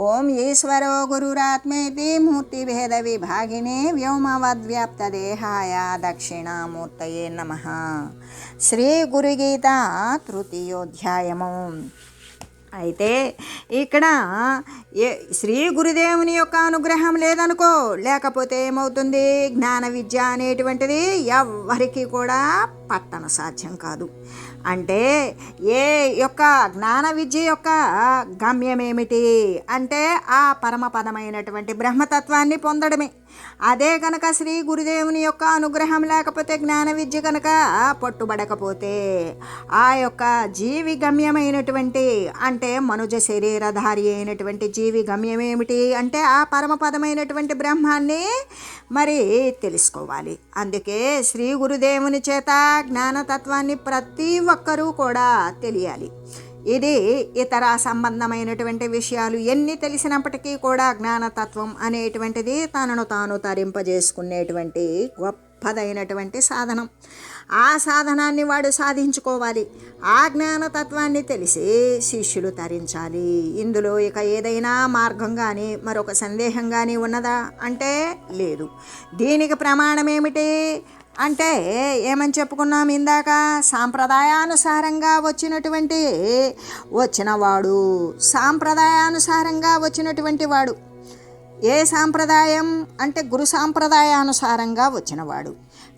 ఓం ఈశ్వరో గురురాత్మేతి మూర్తిభేద విభాగినే వ్యోమవద్వ్యాప్తదేహాయ దక్షిణామూర్తయే నమ. శ్రీ గురుగీత తృతీయోధ్యాయము. అయితే ఇక్కడ ఏ శ్రీ గురుదేవుని యొక్క అనుగ్రహం లేదనుకో లేకపోతే ఏమవుతుంది? జ్ఞాన విద్య అనేటువంటిది ఎవ్వరికి కూడా పట్టణ సాధ్యం కాదు. అంటే ఏ యొక్క జ్ఞాన విద్య యొక్క గమ్యమేమిటి? అంటే ఆ పరమపదమైనటువంటి బ్రహ్మతత్వాన్ని పొందడమే. అదే కనుక శ్రీ గురుదేవుని యొక్క అనుగ్రహం లేకపోతే జ్ఞాన విద్య కనుక పట్టుబడకపోతే ఆ యొక్క జీవి గమ్యమైనటువంటి అంటే మనుజ శరీరధారి అయినటువంటి జీవి గమ్యం ఏమిటి అంటే ఆ పరమపదమైనటువంటి బ్రహ్మాన్ని మరి తెలుసుకోవాలి. అందుకే శ్రీ గురుదేవుని చేత జ్ఞానతత్వాన్ని ప్రతి ఒక్కరూ కూడా తెలియాలి. ఇది ఇతర సంబంధమైనటువంటి విషయాలు ఎన్ని తెలిసినప్పటికీ కూడా జ్ఞానతత్వం అనేటువంటిది తనను తాను తరింపజేసుకునేటువంటి గొప్పదైనటువంటి సాధనం. ఆ సాధనాన్ని వాడు సాధించుకోవాలి. ఆ జ్ఞానతత్వాన్ని తెలిసి శిష్యులు తరించాలి. ఇందులో ఇక ఏదైనా మార్గం కానీ మరొక సందేహం కానీ ఉన్నదా? అంటే లేదు. దీనికి ప్రమాణం ఏమిటి అంటే ఏమని చెప్పుకున్నాం ఇందాక? సాంప్రదాయానుసారంగా వచ్చినటువంటి వచ్చినవాడు సాంప్రదాయానుసారంగా వచ్చినటువంటి వాడు. ఏ సాంప్రదాయం? అంటే గురు సాంప్రదాయానుసారంగా వచ్చినవాడు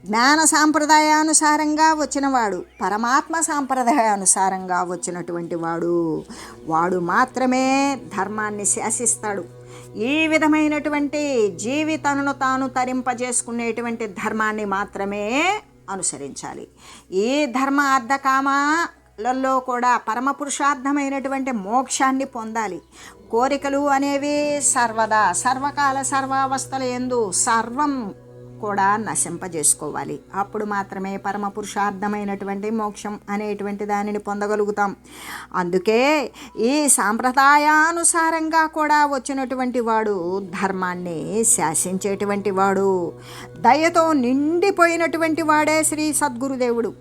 జ్ఞాన సాంప్రదాయానుసారంగా వచ్చినవాడు పరమాత్మ సాంప్రదాయానుసారంగా వచ్చినటువంటి వాడు. వాడు మాత్రమే ధర్మాన్ని శాసిస్తాడు. ఈ విధమైనటువంటి జీవితను తాను తరింపజేసుకునేటువంటి ధర్మాన్ని మాత్రమే అనుసరించాలి. ఈ ధర్మ అర్ధకామలలో కూడా పరమ పురుషార్థమైనటువంటి మోక్షాన్ని పొందాలి. కోరికలు అనేవి సర్వదా సర్వకాల సర్వావస్థల ఎందు సర్వం కూడా నశింపజేసుకోవాలి. అప్పుడు మాత్రమే పరమ పురుషార్థమైనటువంటి మోక్షం అనేటువంటి దానిని పొందగలుగుతాం. అందుకే ఈ సాంప్రదాయానుసారంగా కూడా వచ్చినటువంటి వాడు ధర్మాన్ని శాసించేటువంటి వాడు. దయతో నిండిపోయినటువంటి వాడే శ్రీ సద్గురుదేవుడు.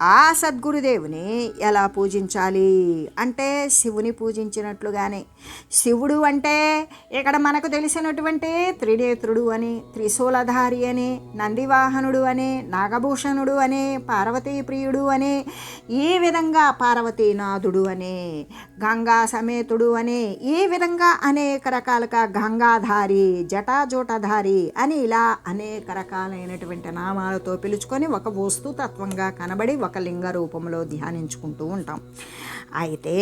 ఆ సద్గురుదేవుని ఎలా పూజించాలి? అంటే శివుని పూజించినట్లుగానే. శివుడు అంటే ఇక్కడ మనకు తెలిసినటువంటి త్రినేత్రుడు అని త్రిశూలధారి అని నందివాహనుడు అని నాగభూషణుడు అని పార్వతీ ప్రియుడు అని ఈ విధంగా పార్వతీనాథుడు అని గంగా సమేతుడు అని ఈ విధంగా అనేక రకాలుగా గంగాధారి జటాజోటధారి అని ఇలా అనేక రకాలైనటువంటి నామాలతో పిలుచుకొని ఒక వస్తుతత్వంగా కనబడి ఒక లింగ రూపంలో ధ్యానించుకుంటూ ఉంటాం. అయితే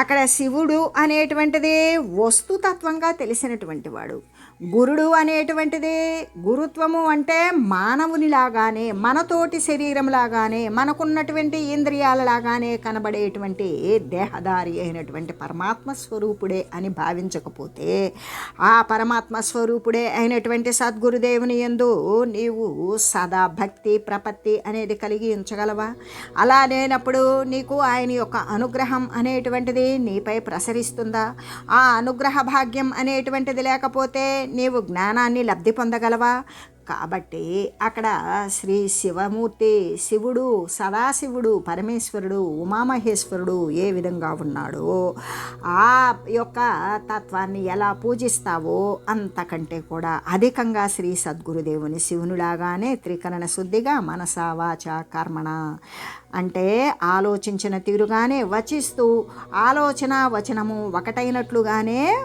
అక్కడ శివుడు అనేటువంటిది వస్తుతత్వంగా తెలిసినటువంటి వాడు. గురుడు అనేటువంటిది గురుత్వము అంటే మానవునిలాగానే మనతోటి శరీరంలాగానే మనకున్నటువంటి ఇంద్రియాలలాగానే కనబడేటువంటి దేహదారి అయినటువంటి పరమాత్మ స్వరూపుడే అని భావించకపోతే ఆ పరమాత్మ స్వరూపుడే అయినటువంటి సద్గురుదేవుని ఎందు నీవు సదా భక్తి ప్రపత్తి అనేది కలిగి ఉంచగలవా? అలా లేనప్పుడు నీకు ఆయన యొక్క అనుగ్రహం అనేటువంటిది నీపై ప్రసరిస్తుందా? ఆ అనుగ్రహ భాగ్యం అనేటువంటిది లేకపోతే నీవు జ్ఞానాన్ని లబ్ధి పొందగలవా? కాబట్టి అక్కడ శ్రీ శివమూర్తి శివుడు సదాశివుడు పరమేశ్వరుడు ఉమామహేశ్వరుడు ఏ విధంగా ఉన్నాడో ఆ యొక్క తత్వాన్ని ఎలా పూజిస్తావో అంతకంటే కూడా అధికంగా శ్రీ సద్గురుదేవుని శివునిలాగానే త్రికరణ శుద్ధిగా మనస వాచ కర్మణ. అంటే ఆలోచించిన తీరుగానే వచిస్తూ ఆలోచన వచనము ఒకటైనట్లుగానే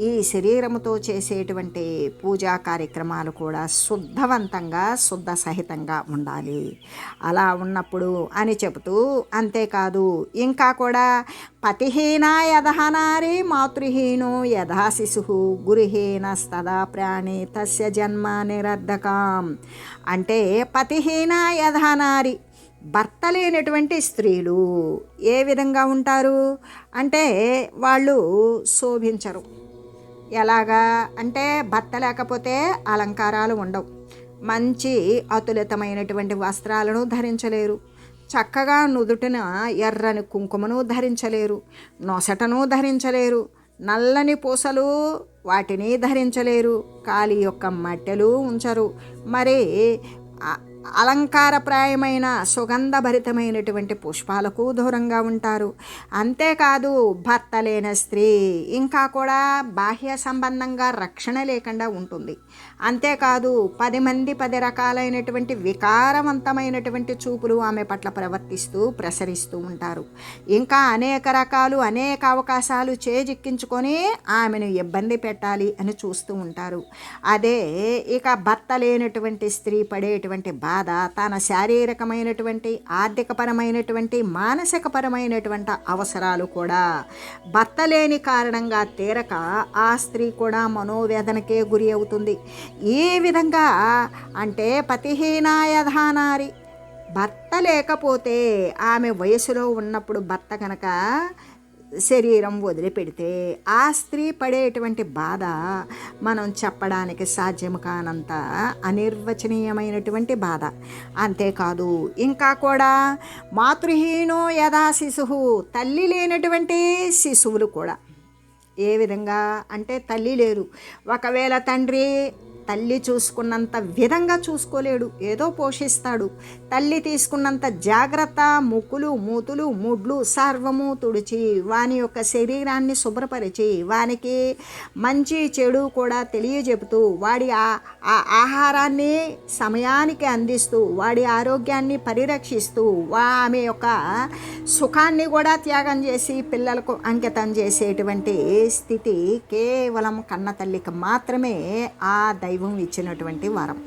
ఈ శరీరముతో చేసేటువంటి పూజా కార్యక్రమాలు కూడా శుద్ధవంతంగా శుద్ధ సహితంగా ఉండాలి. అలా ఉన్నప్పుడు అని చెబుతూ అంతేకాదు ఇంకా కూడా పతిహీన యథానారి మాతృహీనో యథా శిశు గురుహీనస్తదా ప్రాణి తస్య జన్మ నిరర్ధకాం. అంటే పతిహీన యథానారి భర్త లేనటువంటి స్త్రీలు ఏ విధంగా ఉంటారు? అంటే వాళ్ళు శోభించరు. ఎలాగా? అంటే భర్త లేకపోతే అలంకారాలు ఉండవు. మంచి అతులితమైనటువంటి వస్త్రాలను ధరించలేరు. చక్కగా నుదుటిన ఎర్రని కుంకుమను ధరించలేరు. నొసటను ధరించలేరు. నల్లని పూసలు వాటిని ధరించలేరు. కాలి యొక్క మట్టెలు ఉంచరు. మరి అలంకారప్రాయమైన సుగంధభరితమైనటువంటి పుష్పాలకు దూరంగా ఉంటారు. అంతేకాదు భర్త లేని స్త్రీ ఇంకా కూడా బాహ్య సంబంధంగా రక్షణ లేకుండా ఉంటుంది. అంతేకాదు పది మంది పది రకాలైనటువంటి వికారవంతమైనటువంటి చూపులు ఆమె పట్ల ప్రవర్తిస్తూ ప్రసరిస్తూ ఉంటారు. ఇంకా అనేక రకాలు అనేక అవకాశాలు చేజిక్కించుకొని ఆమెను ఇబ్బంది పెట్టాలి అని చూస్తూ ఉంటారు. అదే ఇక భర్త లేనటువంటి స్త్రీ పడేటువంటి బాధ తన శారీరకమైనటువంటి ఆర్థికపరమైనటువంటి మానసికపరమైనటువంటి అవసరాలు కూడా భర్త లేని కారణంగా తీరక ఆ స్త్రీ కూడా మనోవేదనకే గురి అవుతుంది. ఈ విధంగా అంటే పతిహీనాయధానారి భర్త లేకపోతే ఆమె వయసులో ఉన్నప్పుడు భర్త కనుక శరీరం వదిలిపెడితే ఆ స్త్రీ పడేటువంటి బాధ మనం చెప్పడానికి సాధ్యం కానంత అనిర్వచనీయమైనటువంటి బాధ. అంతేకాదు ఇంకా కూడా మాతృహీనో యథా శిశువు తల్లి లేనటువంటి శిశువులు కూడా. ఏ విధంగా అంటే తల్లి లేరు. ఒకవేళ తండ్రి తల్లి చూసుకున్నంత విధంగా చూసుకోలేడు. ఏదో పోషిస్తాడు. తల్లి తీసుకున్నంత జాగ్రత్త ముక్కులు మూతులు ముడ్లు సర్వము తుడిచి వాని యొక్క శరీరాన్ని శుభ్రపరిచి వానికి మంచి చెడు కూడా తెలియజెపుతూ వాడి ఆ- ఆ ఆహారాన్ని సమయానికి అందిస్తూ వాడి ఆరోగ్యాన్ని పరిరక్షిస్తూ వా- ఆమె యొక్క సుఖాన్ని కూడా త్యాగం చేసి పిల్లలకు అంకితం చేసేటువంటి స్థితి కేవలం కన్న తల్లికి మాత్రమే ఆ దైవం ఇచ్చినటువంటి వరం.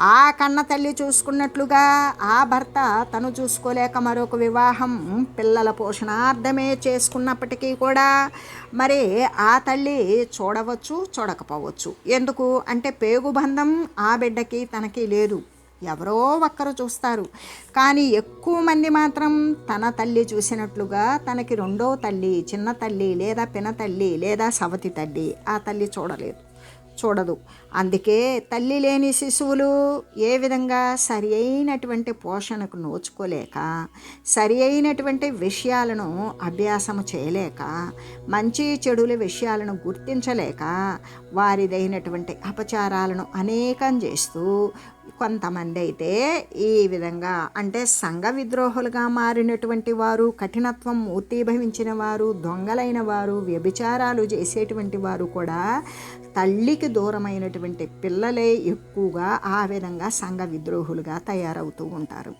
ఆ కన్న తల్లి చూసుకున్నట్లుగా ఆ భర్త తను చూసుకోలేక మరొక వివాహం పిల్లల పోషణార్థమే చేసుకున్నప్పటికీ కూడా మరి ఆ తల్లి చూడవచ్చు చూడకపోవచ్చు. ఎందుకు? అంటే పేగుబంధం ఆ బిడ్డకి తనకి లేదు. ఎవరో ఒక్కరు చూస్తారు. కానీ ఎక్కువ మంది మాత్రం తన తల్లి చూసినట్లుగా తనకి రెండో తల్లి చిన్న తల్లి లేదా పిన తల్లి లేదా సవతి తల్లి ఆ తల్లి చూడలేదు. చూడదు. అందుకే తల్లి లేని శిశువులు ఏ విధంగా సరి అయినటువంటి పోషణకు నోచుకోలేక సరి అయినటువంటి విషయాలను అభ్యాసము చేయలేక మంచి చెడుల విషయాలను గుర్తించలేక వారిదైనటువంటి అపచారాలను అనేకం చేస్తూ కొంతమంది అయితే ఈ విధంగా అంటే సంఘ విద్రోహులుగా మారినటువంటి వారు కఠినత్వం మూర్తీభవించిన వారు దొంగలైన వారు వ్యభిచారాలు చేసేటువంటి వారు కూడా తల్లికి దూరమైనటువంటి పిల్లలే ఎక్కువగా ఆ విధంగా సంఘ విద్రోహులుగా తయారవుతూ ఉంటారు.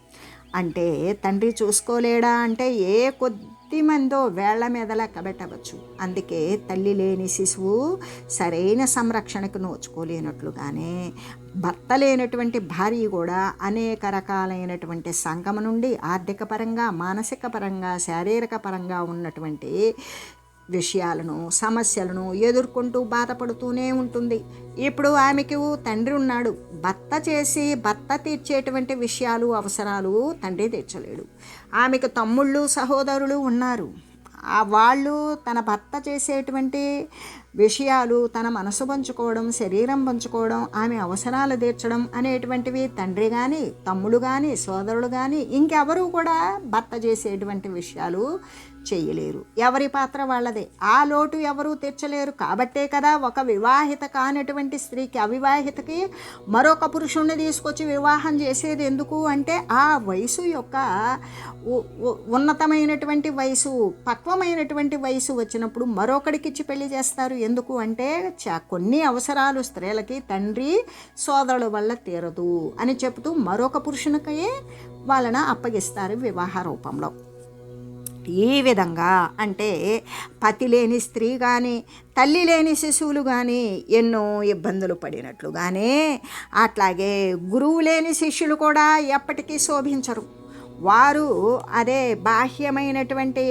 అంటే తండ్రి చూసుకోలేడా అంటే ఏ కొద్ది మందో వేళ్ళ మీద లెక్క పెట్టవచ్చు అందుకే తల్లి లేని శిశువు సరైన సంరక్షణకు నోచుకోలేనట్లుగానే భర్త లేనటువంటి భార్య కూడా అనేక రకాలైనటువంటి సంఘం నుండి ఆర్థిక పరంగా మానసిక పరంగా శారీరక పరంగా ఉన్నటువంటి విషయాలను సమస్యలను ఎదుర్కొంటూ బాధపడుతూనే ఉంటుంది. ఇప్పుడు ఆమెకు తండ్రి ఉన్నాడు. భర్త చేసి భర్త తీర్చేటువంటి విషయాలు అవసరాలు తండ్రి తీర్చలేడు. ఆమెకు తమ్ముళ్ళు సహోదరులు ఉన్నారు. ఆ వాళ్ళు తన భర్త చేసేటువంటి విషయాలు తన మనసు పంచుకోవడం శరీరం పంచుకోవడం ఆమె అవసరాలు తీర్చడం అనేటువంటివి తండ్రి కానీ తమ్ముడు కానీ సోదరుడు కానీ ఇంకెవరూ కూడా భర్త చేసేటువంటి విషయాలు చేయలేరు. ఎవరి పాత్ర వాళ్ళదే. ఆ లోటు ఎవరూ తీర్చలేరు. కాబట్టే కదా ఒక వివాహిత కానటువంటి స్త్రీకి అవివాహితకి మరొక పురుషుణ్ణి తీసుకొచ్చి వివాహం చేసేది ఎందుకు అంటే ఆ వయసు యొక్క ఉన్నతమైనటువంటి వయసు పక్వమైనటువంటి వయసు వచ్చినప్పుడు మరొకడికి ఇచ్చి పెళ్ళి చేస్తారు. ఎందుకు అంటే చ- కొన్ని అవసరాలు స్త్రీలకి తండ్రి సోదరుల వల్ల తీరదు అని చెబుతూ మరొక పురుషునికే వాళ్ళను అప్పగిస్తారు వివాహ రూపంలో. ఈ విధంగా అంటే పతి లేని స్త్రీ కానీ తల్లి లేని శిశువులు కానీ ఎన్నో ఇబ్బందులు పడినట్లుగానే అట్లాగే గురువు లేని శిష్యులు కూడా ఎప్పటికీ శోభించరు. వారు అదే బాహ్యమైనటువంటి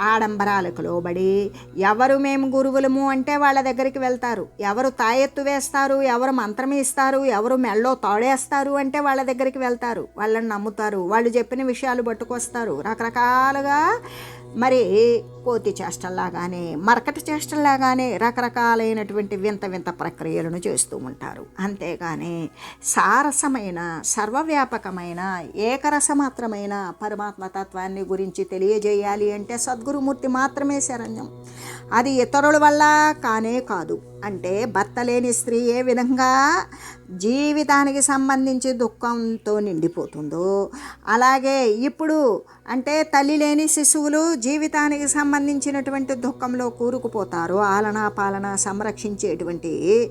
ఆడంబరాలకు లోబడి ఎవరు మేము గురువులము అంటే వాళ్ళ దగ్గరికి వెళ్తారు. ఎవరు తాయెత్తు వేస్తారు ఎవరు మంత్రం ఇస్తారు ఎవరు మెళ్ళో తోడేస్తారు అంటే వాళ్ళ దగ్గరికి వెళ్తారు. వాళ్ళని నమ్ముతారు. వాళ్ళు చెప్పిన విషయాలు పట్టుకొస్తారు. రకరకాలుగా మరి కోతి చేష్టల్లాగానే మరకటి చేష్టల్లాగానే రకరకాలైనటువంటి వింత వింత ప్రక్రియలను చేస్తూ ఉంటారు. అంతేగాని సారసమైన సర్వవ్యాపకమైన ఏకరసమాత్రమైన పరమాత్మ తత్వాన్ని గురించి తెలియజేయాలి అంటే సద్గురుమూర్తి మాత్రమే శరణ్యం. అది ఇతరుల వల్ల కానే కాదు. అంటే భర్త లేని స్త్రీ ఏ విధంగా జీవితానికి సంబంధించి దుఃఖంతో నిండిపోతుందో. అలాగే ఇప్పుడు అంటే తల్లి లేని శిశువులు జీవితానికి సంబంధించినటువంటి దుఃఖంలో కూరుకుపోతారు. ఆలనా పాలన సంరక్షించేటువంటి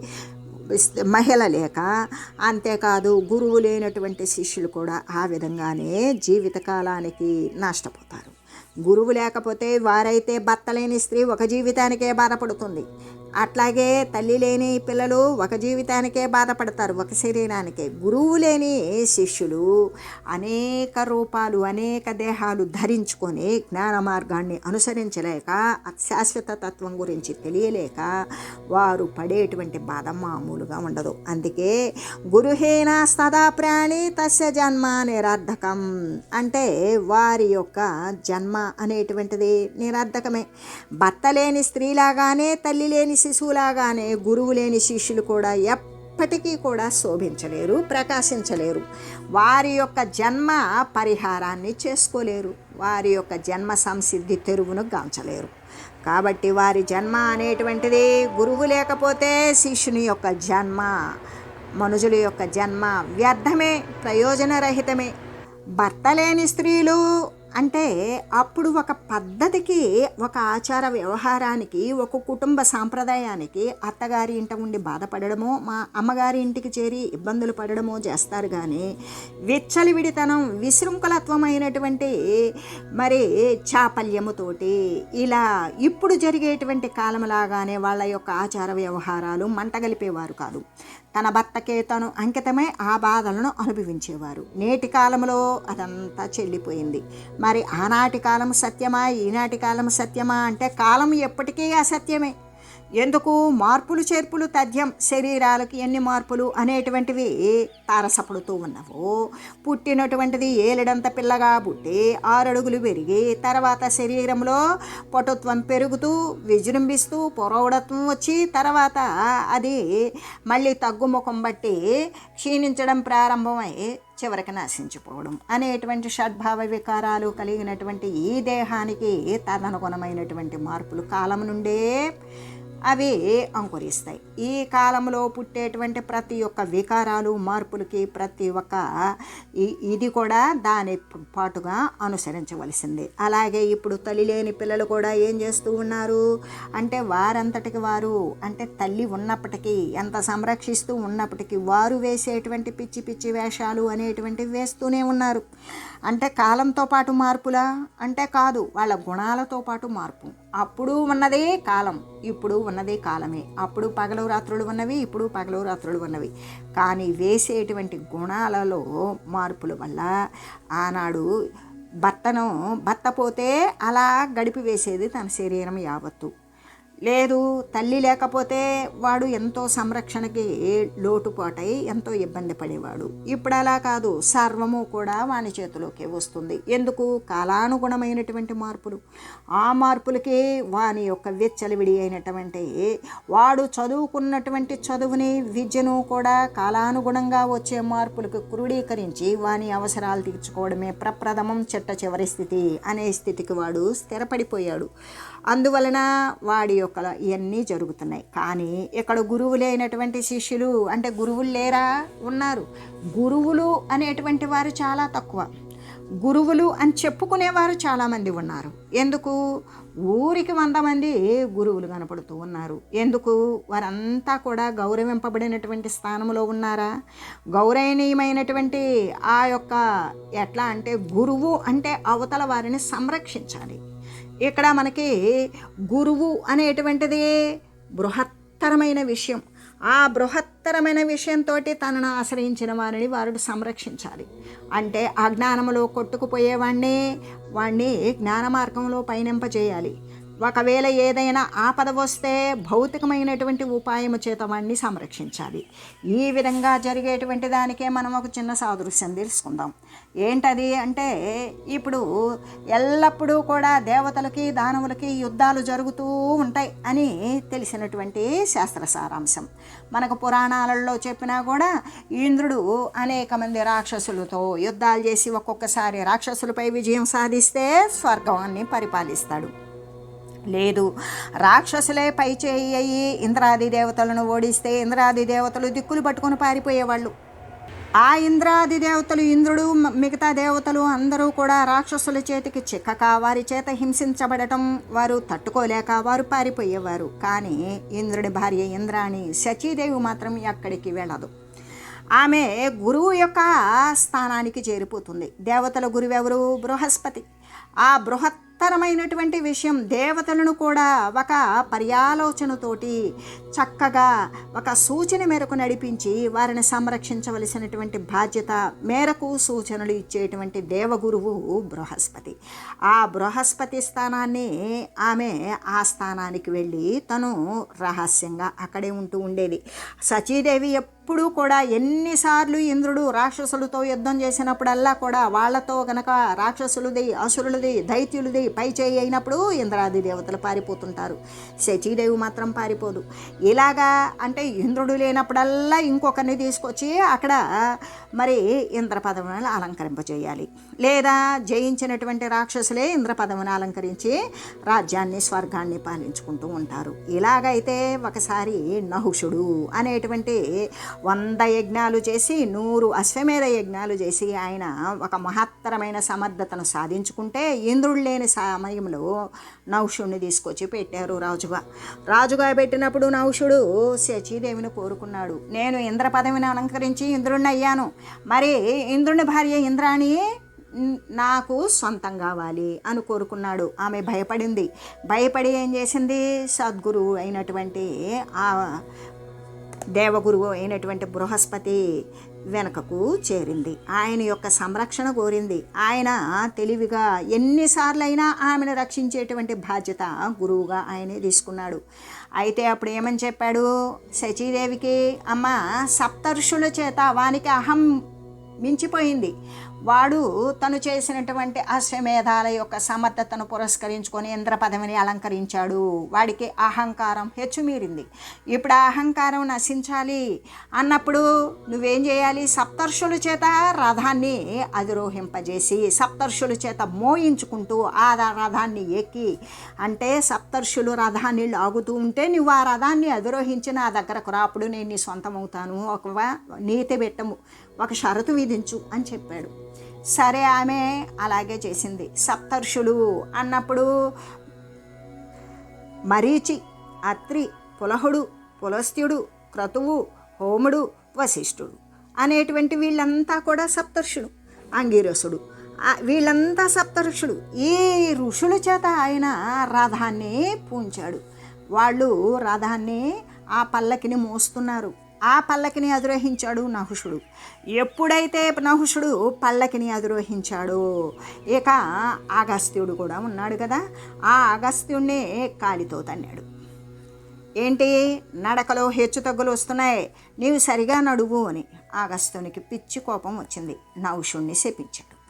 మహిళ లేక అంతేకాదు గురువు లేనటువంటి శిష్యులు కూడా ఆ విధంగానే జీవితకాలానికి నష్టపోతారు గురువు లేకపోతే వారైతే భర్త లేని స్త్రీ ఒక జీవితానికే బాధపడుతుంది. అట్లాగే తల్లి లేని పిల్లలు ఒక జీవితానికే బాధపడతారు ఒక శరీరానికే. గురువు లేని శిష్యులు అనేక రూపాలు అనేక దేహాలు ధరించుకొని జ్ఞాన మార్గాన్ని అనుసరించలేక శాశ్వత తత్వం గురించి తెలియలేక వారు పడేటువంటి బాధ మామూలుగా ఉండదు. అందుకే గురుహీన సదా ప్రాణి తస్య జన్మ నిరర్ధకం అంటే వారి యొక్క జన్మ అనేటువంటిది నిరర్ధకమే. భర్త లేని స్త్రీలాగానే తల్లి లేని శిశువులాగానే గురువు లేని శిష్యులు కూడా ఎప్పటికీ కూడా శోభించలేరు ప్రకాశించలేరు. వారి యొక్క జన్మ పరిహారాన్ని చేసుకోలేరు. వారి యొక్క జన్మ సంసిద్ధి తెరువును గాంచలేరు. కాబట్టి వారి జన్మ అనేటువంటిది గురువు లేకపోతే శిష్యుని యొక్క జన్మ మనుషుల యొక్క జన్మ వ్యర్థమే ప్రయోజనరహితమే. భర్త లేని స్త్రీలు అంటే అప్పుడు ఒక పద్ధతికి ఒక ఆచార వ్యవహారానికి ఒక కుటుంబ సాంప్రదాయానికి అత్తగారి ఇంట ఉండి బాధపడడమో మా అమ్మగారి ఇంటికి చేరి ఇబ్బందులు పడడమో చేస్తారు కానీ విచ్చలివిడితనం విశృంఖలత్వమైనటువంటి మరి చాపల్యముతోటి ఇలా ఇప్పుడు జరిగేటువంటి కాలంలాగానే వాళ్ళ యొక్క ఆచార వ్యవహారాలు మంటగలిపేవారు కాదు. తన భర్తకే తను అంకితమై ఆ బాధలను అనుభవించేవారు. నేటి కాలంలో అదంతా చెల్లిపోయింది. మరి ఆనాటి కాలం సత్యమా? ఈనాటి కాలం సత్యమా? అంటే కాలం ఎప్పటికీ అసత్యమే. ఎందుకు మార్పులు చేర్పులు తథ్యం? శరీరాలకు ఎన్ని మార్పులు అనేటువంటివి తారసపడుతూ ఉన్నవు పుట్టినటువంటిది ఏలడంత పిల్లగా పుట్టి ఆరడుగులు పెరిగి తర్వాత శరీరంలో పటుత్వం పెరుగుతూ విజృంభిస్తూ పొరవడత్వం వచ్చి తర్వాత అది మళ్ళీ తగ్గుముఖం బట్టి క్షీణించడం ప్రారంభమై చివరికి నశించిపోవడం. అనేటువంటి షడ్భావ వికారాలు కలిగినటువంటి ఈ దేహానికి తదనుగుణమైనటువంటి మార్పులు కాలం నుండే అవి అంకురిస్తాయి. ఈ కాలంలో పుట్టేటువంటి ప్రతి ఒక్క వికారాలు మార్పులకి ప్రతి ఒక్క ఇది కూడా దాని పాటుగా అనుసరించవలసింది. అలాగే ఇప్పుడు తల్లి లేని పిల్లలు కూడా ఏం చేస్తూ ఉన్నారు? అంటే వారంతటికి వారు అంటే తల్లి ఉన్నప్పటికీ ఎంత సంరక్షిస్తూ ఉన్నప్పటికీ వారు వేసేటువంటి పిచ్చి పిచ్చి వేషాలు అనేటువంటివి వేస్తూనే ఉన్నారు. అంటే కాలంతో పాటు మార్పులా? అంటే కాదు వాళ్ళ గుణాలతో పాటు మార్పు. అప్పుడు ఉన్నదే కాలం ఇప్పుడు ఉన్నదే కాలమే. అప్పుడు పగలు రాత్రులు ఉన్నవి ఇప్పుడు పగలు రాత్రులు ఉన్నవి. కానీ వేసేటువంటి గుణాలలో మార్పుల వల్ల ఆనాడు భర్తను భర్త పోతే అలా గడిపి వేసేది తన శరీరం యావత్తు. లేదు తల్లి లేకపోతే వాడు ఎంతో సంరక్షణకి లోటుపాటై ఎంతో ఇబ్బంది పడేవాడు. ఇప్పుడు అలా కాదు సర్వము కూడా వాని చేతిలోకి వస్తుంది. ఎందుకు? కాలానుగుణమైనటువంటి మార్పులు. ఆ మార్పులకి వాని యొక్క విచ్చలవిడి అయినటువంటి వాడు చదువుకున్నటువంటి చదువుని విద్యను కూడా కాలానుగుణంగా వచ్చే మార్పులకు క్రోడీకరించి వాని అవసరాలు తీర్చుకోవడమే ప్రప్రథమం చెట్ట చివరి స్థితి అనే స్థితికి వాడు స్థిరపడిపోయాడు. అందువలన వాడి యొక్క ఇవన్నీ జరుగుతున్నాయి. కానీ ఇక్కడ గురువులైనటువంటి శిష్యులు అంటే గురువులు లేరా? ఉన్నారు. గురువులు అనేటువంటి వారు చాలా తక్కువ. గురువులు అని చెప్పుకునేవారు చాలామంది ఉన్నారు. ఎందుకు? ఊరికి వంద మంది గురువులు కనపడుతూ ఉన్నారు. ఎందుకు? వారంతా కూడా గౌరవింపబడినటువంటి స్థానంలో ఉన్నారా? గౌరవనీయమైనటువంటి ఆ యొక్క ఎట్లా అంటే గురువు అంటే అవతల వారిని సంరక్షించాలి. ఇక్కడ మనకి గురువు అనేటువంటిది బృహత్తరమైన విషయం. ఆ బృహత్తరమైన విషయంతో తనను ఆశ్రయించిన వారిని వారు సంరక్షించాలి. అంటే అజ్ఞానములో కొట్టుకుపోయేవాడిని వాడిని జ్ఞాన మార్గంలో పయనింపజేయాలి. ఒకవేళ ఏదైనా ఆపద వస్తే భౌతికమైనటువంటి ఉపాయము చేత వాడిని సంరక్షించాలి. ఈ విధంగా జరిగేటువంటి దానికే మనం ఒక చిన్న సాదృశ్యం తెలుసుకుందాం. ఏంటది అంటే ఇప్పుడు ఎల్లప్పుడూ కూడా దేవతలకి దానవులకి యుద్ధాలు జరుగుతూ ఉంటాయి అని తెలిసినటువంటి శాస్త్ర సారాంశం. మనకు పురాణాలలో చెప్పినా కూడా ఇంద్రుడు అనేక మంది రాక్షసులతో యుద్ధాలు చేసి ఒక్కొక్కసారి రాక్షసులపై విజయం సాధిస్తే స్వర్గాన్ని పరిపాలిస్తాడు. లేదు. రాక్షసులే పై చేయి అయ్యి ఇంద్రాది దేవతలను ఓడిస్తే ఇంద్రాది దేవతలు దిక్కులు పట్టుకొని పారిపోయేవాళ్ళు. ఆ ఇంద్రాది దేవతలు ఇంద్రుడు మిగతా దేవతలు అందరూ కూడా రాక్షసుల చేతికి చిక్కక వారి చేత హింసించబడటం వారు తట్టుకోలేక వారు పారిపోయేవారు. కానీ ఇంద్రుడి భార్య ఇంద్రాణి శచీదేవి మాత్రం ఎక్కడికి వెళ్ళదు. ఆమె గురువు యొక్క స్థానానికి చేరిపోతుంది. దేవతల గురువెవరు? బృహస్పతి. ఆ బృహత్ మహత్తరమైనటువంటి విషయం దేవతలను కూడా ఒక పర్యాలోచనతోటి చక్కగా ఒక సూచన మేరకు నడిపించి వారిని సంరక్షించవలసినటువంటి బాధ్యత మేరకు సూచనలు ఇచ్చేటువంటి దేవగురువు బృహస్పతి. ఆ బృహస్పతి స్థానాన్ని ఆమె ఆ స్థానానికి వెళ్ళి తను రహస్యంగా అక్కడే ఉంటూ ఉండేది. సచీదేవి ఎప్పుడూ కూడా ఎన్నిసార్లు ఇంద్రుడు రాక్షసులతో యుద్ధం చేసినప్పుడల్లా కూడా వాళ్ళతో గనక రాక్షసులది అసురులది దైత్యులది పై చేయి అయినప్పుడు ఇంద్రాది దేవతలు పారిపోతుంటారు. శచీదేవి మాత్రం పారిపోదు. ఇలాగా అంటే ఇంద్రుడు లేనప్పుడల్లా ఇంకొకరిని తీసుకొచ్చి అక్కడ మరి ఇంద్ర అలంకరింపజేయాలి. లేదా జయించినటువంటి రాక్షసులే ఇంద్రపదమును అలంకరించి రాజ్యాన్ని స్వర్గాన్ని పాలించుకుంటూ ఉంటారు. ఇలాగైతే ఒకసారి నహుషుడు అనేటువంటి వంద యజ్ఞాలు చేసి నూరు అశ్వమేధ యజ్ఞాలు చేసి ఆయన ఒక మహత్తరమైన సమర్థతను సాధించుకుంటే ఇంద్రుడు లేని సమయంలో నౌషుణ్ణి తీసుకొచ్చి పెట్టారు రాజుగా. రాజుగా పెట్టినప్పుడు నౌషుడు శచీదేవిని కోరుకున్నాడు. నేను ఇంద్ర పదవిని అలంకరించి ఇంద్రుణ్ణి అయ్యాను. మరి ఇంద్రుని భార్య ఇంద్రాణి నాకు సొంతం కావాలి అని కోరుకున్నాడు. ఆమె భయపడింది. భయపడి ఏం చేసింది? సద్గురువు అయినటువంటి ఆ దేవగురువు అయినటువంటి బృహస్పతి వెనుకకు చేరింది. ఆయన యొక్క సంరక్షణ కోరింది. ఆయన తెలివిగా ఎన్నిసార్లైనా ఆమెను రక్షించేటువంటి బాధ్యత గురువుగా ఆయనే తీసుకున్నాడు. అయితే అప్పుడు ఏమని చెప్పాడు? శచీదేవికి అమ్మ సప్తర్షుల చేత వానికి అహం మించిపోయింది. వాడు తను చేసినటువంటి అశ్వమేధాల యొక్క సమర్థతను పురస్కరించుకొని ఇంద్ర పదవిని అలంకరించాడు. వాడికి అహంకారం హెచ్చుమీరింది. ఇప్పుడు ఆ అహంకారం నశించాలి అన్నప్పుడు నువ్వేం చేయాలి? సప్తర్షుల చేత రథాన్ని అధిరోహింపజేసి సప్తర్షుల చేత మోయించుకుంటూ ఆ రథాన్ని ఎక్కి అంటే సప్తర్షులు రథాన్ని లాగుతూ ఉంటే నువ్వు ఆ రథాన్ని అధిరోహించి నా దగ్గరకు రా అప్పుడు నేను నీ సొంతం అవుతాను ఒక నీతి పెట్టము. ఒక షరతు విధించు అని చెప్పాడు. సరే ఆమె అలాగే చేసింది. సప్తర్షులు అన్నప్పుడు మరీచి అత్రి పులహుడు పులస్త్యుడు క్రతువు హోముడు వశిష్ఠుడు అనేటువంటి వీళ్ళంతా కూడా సప్తర్షుడు అంగీరసుడు. వీళ్ళంతా సప్తర్షుడు ఈ ఋషుల చేత ఆయన రథాన్ని పూంచాడు? వాళ్ళు రథాన్ని ఆ పల్లకిని మోస్తున్నారు. ఆ పల్లకిని అధిరోహించాడు నహుషుడు. ఎప్పుడైతే నహుషుడు పల్లకిని అధిరోహించాడో ఇక అగస్త్యుడు కూడా ఉన్నాడు కదా. ఆ అగస్త్యుడినే కాలితో తన్నాడు. ఏంటి? నడకలో హెచ్చు తగ్గులు వస్తున్నాయి. నీవు సరిగా నడువు అని అగస్త్యునికి పిచ్చి కోపం వచ్చింది. నహుషుణ్ణి శపించాడు.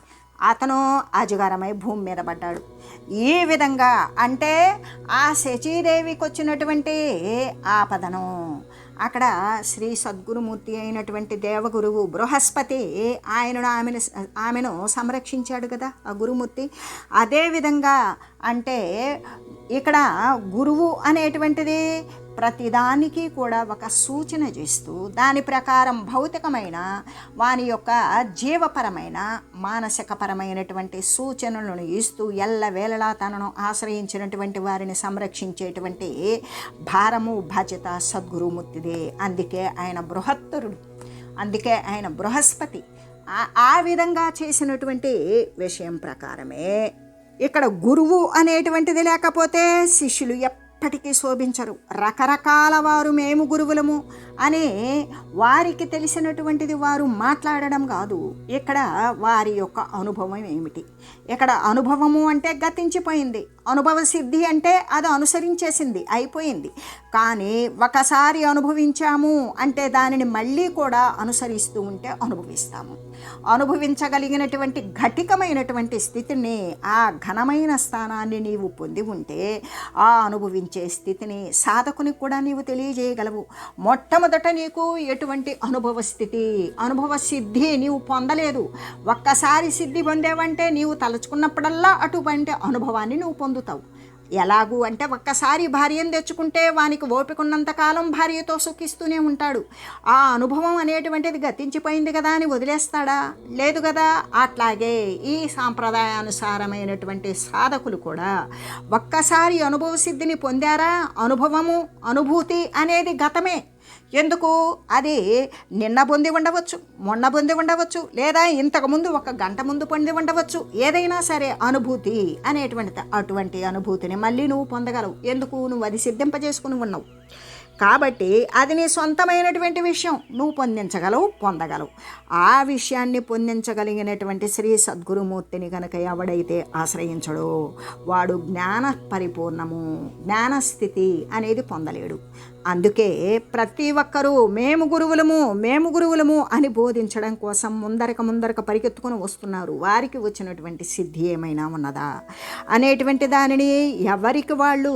అతను అజగారమై భూమి మీద పడ్డాడు. ఈ విధంగా అంటే ఆ శచీదేవికి వచ్చినటువంటి ఆపదను అక్కడ శ్రీ సద్గురుమూర్తి అయినటువంటి దేవగురువు బృహస్పతి ఆయనను ఆమెను ఆమెను సంరక్షించాడు కదా ఆ గురుమూర్తి. అదేవిధంగా అంటే ఇక్కడ గురువు అనేటువంటిది ప్రతిదానికి కూడా ఒక సూచన చేస్తూ దాని ప్రకారం భౌతికమైన వాని యొక్క జీవపరమైన మానసికపరమైనటువంటి సూచనలను ఇస్తూ ఎల్లవేళలా తనను ఆశ్రయించినటువంటి వారిని సంరక్షించేటువంటి భారము బాధ్యత సద్గురుమూర్తిదే. అందుకే ఆయన బృహత్తరుడు. అందుకే ఆయన బృహస్పతి. ఆ- విధంగా చేసినటువంటి విషయం ప్రకారమే ఇక్కడ గురువు అనేటువంటిది లేకపోతే శిష్యులు ఎప్ప ఎప్పటికీ శోభించరు. రకరకాల వారు మేము గురువులము అనే వారికి తెలిసినటువంటిది వారు మాట్లాడడం కాదు. ఇక్కడ వారి యొక్క అనుభవం ఏమిటి? ఇక్కడ అనుభవము అంటే గతించిపోయింది. అనుభవ సిద్ధి అంటే అది అనుసరించేసింది అయిపోయింది. కానీ ఒకసారి అనుభవించాము అంటే దానిని మళ్ళీ కూడా అనుసరిస్తూ ఉంటే అనుభవిస్తాము. అనుభవించగలిగినటువంటి ఘటికమైనటువంటి స్థితిని ఆ ఘనమైన స్థానాన్ని నీవు పొంది ఉంటే ఆ అనుభవించే స్థితిని సాధకునికి కూడా నీవు తెలియజేయగలవు. మొట్టమొదట నీకు ఎటువంటి అనుభవ స్థితి అనుభవ సిద్ధి నీవు పొందలేదు. ఒక్కసారి సిద్ధి పొందేవంటే నీవు తల తెచ్చుకున్నప్పుడల్లా అటువంటి అనుభవాన్ని నువ్వు పొందుతావు. ఎలాగూ అంటే ఒక్కసారి భార్యను తెచ్చుకుంటే వానికి ఓపికన్నంతకాలం భార్యతో సుఖిస్తూనే ఉంటాడు. ఆ అనుభవం అనేటువంటిది గతించిపోయింది కదా అని వదిలేస్తాడా? లేదు కదా? అట్లాగే ఈ సాంప్రదాయానుసారమైనటువంటి సాధకులు కూడా ఒక్కసారి అనుభవ సిద్ధిని పొందారా? అనుభవము అనుభూతి అనేది గతమే. ఎందుకు? అది నిన్న పొంది ఉండవచ్చు మొన్న పొంది ఉండవచ్చు లేదా ఇంతకుముందు ఒక గంట ముందు పొంది ఉండవచ్చు ఏదైనా సరే అనుభూతి అనేటువంటిది అటువంటి అనుభూతిని మళ్ళీ నువ్వు పొందగలవు. ఎందుకు? నువ్వు అది సిద్ధింపజేసుకుని ఉన్నావు. కాబట్టి అది నీ సొంతమైనటువంటి విషయం. నువ్వు పొందించగలవు పొందగలవు. ఆ విషయాన్ని పొందించగలిగినటువంటి శ్రీ సద్గురుమూర్తిని కనుక ఎవడైతే ఆశ్రయించడో వాడు జ్ఞాన పరిపూర్ణము జ్ఞానస్థితి అనేది పొందలేడు. అందుకే ప్రతి ఒక్కరూ మేము గురువులము మేము గురువులము అని బోధించడం కోసం ముందరక ముందరక పరిగెత్తుకొని వస్తున్నారు. వారికి వచ్చినటువంటి సిద్ధి ఏమైనా ఉన్నదా? అనేటువంటి దానిని ఎవరికి వాళ్ళు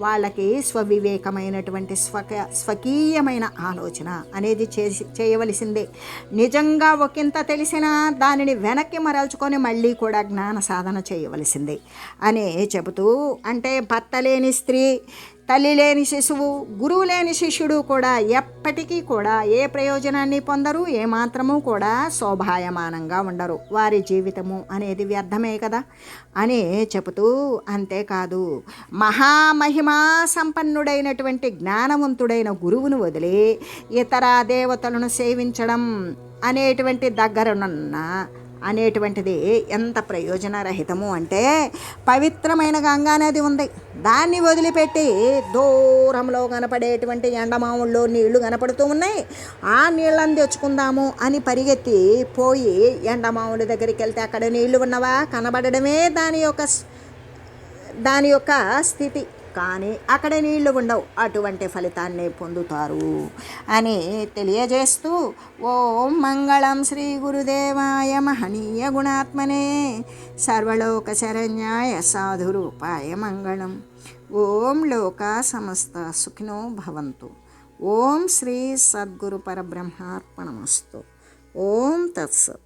వాళ్ళకి స్వవివేకమైనటువంటి స్వక స్వకీయమైన ఆలోచన అనేది చేసి చేయవలసిందే. నిజంగా ఒకంత తెలిసినా దానిని వెనక్కి మరల్చుకొని మళ్ళీ కూడా జ్ఞాన సాధన చేయవలసిందే అనే చెబుతూ అంటే భర్త లేని స్త్రీ తల్లి లేని శిశువు గురువు లేని శిష్యుడు కూడా ఎప్పటికీ కూడా ఏ ప్రయోజనాన్ని పొందరు ఏమాత్రము కూడా శోభాయమానంగా ఉండరు. వారి జీవితము అనేది వ్యర్థమే కదా అని చెబుతూ అంతేకాదు మహామహిమ సంపన్నుడైనటువంటి జ్ఞానవంతుడైన గురువును వదిలి ఇతర దేవతలను సేవించడం అనేటువంటి దగ్గరనున్న అనేటువంటిది ఎంత ప్రయోజనరహితము అంటే పవిత్రమైన గంగా నది ఉంది. దాన్ని వదిలిపెట్టి దూరంలో కనపడేటువంటి ఎండమాముల్లో నీళ్ళు కనపడుతూ ఉన్నాయి. ఆ నీళ్ళని తెచ్చుకుందాము అని పరిగెత్తి పోయి ఎండమాముల దగ్గరికి వెళ్తే అక్కడ నీళ్ళు ఉన్నవా? కనబడడమే దాని యొక్క దాని యొక్క స్థితి. కానీ అక్కడ నీళ్ళు ఉండవు. అటువంటి ఫలితాన్ని పొందుతారు అని తెలియజేస్తూ ఓం మంగళం శ్రీ గురుదేవాయ మహనీయ గుణాత్మనే సర్వలోక శరణ్యాయ సాధురూపాయ మంగళం. ఓం లోక సమస్త సుఖినో భవంతు. ఓం శ్రీ సద్గురు పరబ్రహ్మార్పణమస్తు. ఓం తత్సత్.